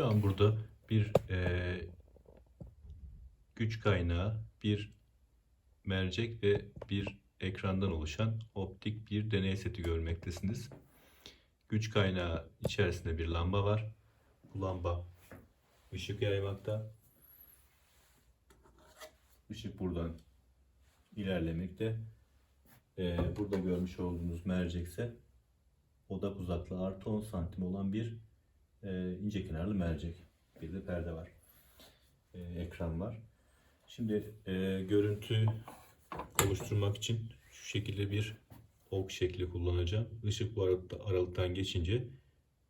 Şu an burada bir e, güç kaynağı, bir mercek ve bir ekrandan oluşan optik bir deney seti görmektesiniz. Güç kaynağı içerisinde bir lamba var. Bu lamba ışık yaymakta. Işık buradan ilerlemekte. Ee, burada görmüş olduğunuz mercekse odak uzaklığı artı 10 santim olan bir e, ince kenarlı mercek. Bir de perde var. E, ekran var. Şimdi e, görüntü oluşturmak için şu şekilde bir ok şekli kullanacağım. Işık bu aralıkta, aralıktan geçince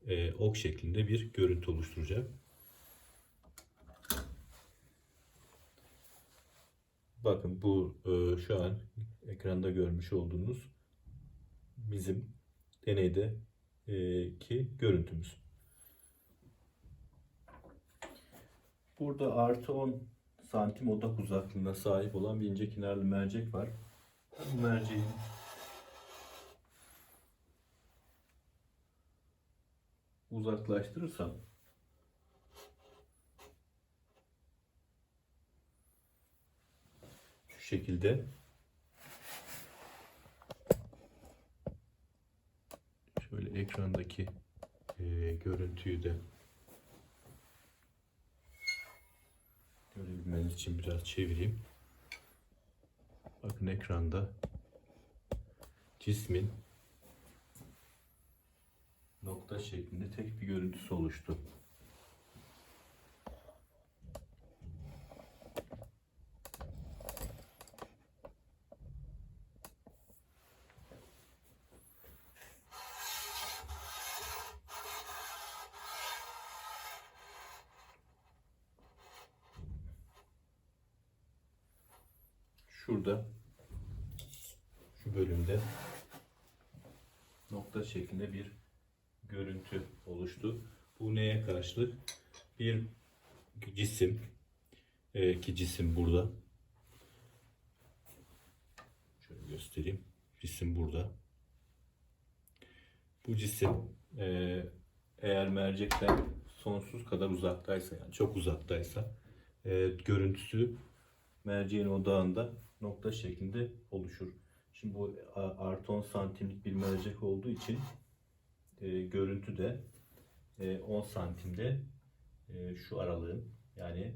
e, ok şeklinde bir görüntü oluşturacak. Bakın bu e, şu an ekranda görmüş olduğunuz bizim deneyde e, ki görüntümüz. Burada artı 10 santim odak uzaklığına sahip olan bir ince kenarlı mercek var. Bu merceği uzaklaştırırsam şu şekilde şöyle ekrandaki e, görüntüyü de görebilmeniz için biraz çevireyim. Bakın ekranda cismin nokta şeklinde tek bir görüntüsü oluştu. Şurada şu bölümde nokta şeklinde bir görüntü oluştu. Bu neye karşılık? Bir cisim e, ki cisim burada. Şöyle göstereyim. Cisim burada. Bu cisim e, eğer mercekten sonsuz kadar uzaktaysa yani çok uzaktaysa e, görüntüsü merceğin odağında nokta şeklinde oluşur. Şimdi bu artı 10 santimlik bir mercek olduğu için e, görüntü de e, 10 santimde e, şu aralığın yani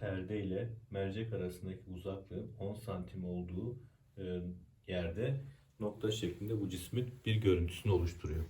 perde ile mercek arasındaki uzaklığın 10 santim olduğu e, yerde nokta şeklinde bu cismin bir görüntüsünü oluşturuyor.